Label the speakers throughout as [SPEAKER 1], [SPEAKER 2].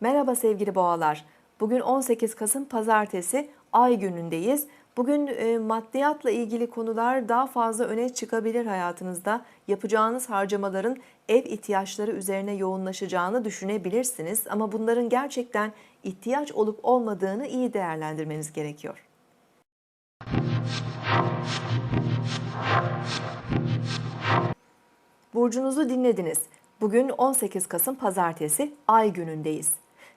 [SPEAKER 1] Merhaba sevgili boğalar. Bugün 18 Kasım Pazartesi ay günündeyiz. Bugün e, maddiyatla ilgili konular daha fazla öne çıkabilir hayatınızda. Yapacağınız harcamaların ev ihtiyaçları üzerine yoğunlaşacağını düşünebilirsiniz ama bunların gerçekten ihtiyaç olup olmadığını iyi değerlendirmeniz gerekiyor. Burcunuzu dinlediniz. Bugün 18 Kasım Pazartesi Ay günündeyiz.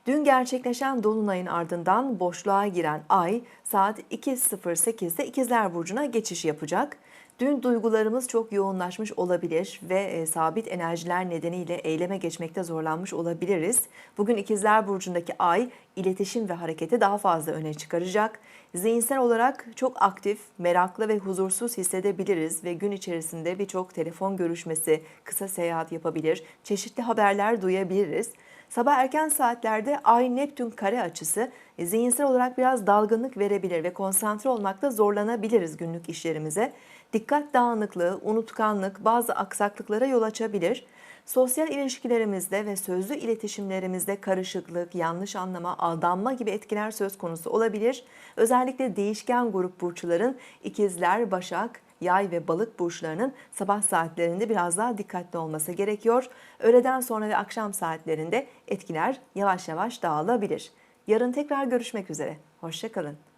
[SPEAKER 1] Dün gerçekleşen dolunayın ardından boşluğa giren Ay saat 2.08'de İkizler Burcu'na geçiş yapacak. Dün duygularımız çok yoğunlaşmış olabilir ve e, sabit enerjiler nedeniyle eyleme geçmekte zorlanmış olabiliriz. Bugün İkizler Burcu'ndaki Ay iletişim ve hareketi daha fazla öne çıkaracak. Zihinsel olarak çok aktif, meraklı ve huzursuz hissedebiliriz ve gün içerisinde birçok telefon görüşmesi, kısa seyahat yapabilir, çeşitli haberler duyabiliriz. Sabah erken saatlerde Ay Neptün kare açısı e, zihinsel olarak biraz dalgınlık verebilir ve konsantre olmakta zorlanabiliriz günlük işlerimize. Dikkat dağınıklığı, unutkanlık, bazı aksaklıklara yol açabilir. Sosyal ilişkilerimizde ve sözlü iletişimlerimizde karışıklık, yanlış anlama, aldanma gibi etkiler söz konusu olabilir. Özellikle değişken grup burçların ikizler, başak, yay ve balık burçlarının sabah saatlerinde biraz daha dikkatli olması gerekiyor. Öğleden sonra ve akşam saatlerinde etkiler yavaş yavaş dağılabilir. Yarın tekrar görüşmek üzere. Hoşçakalın.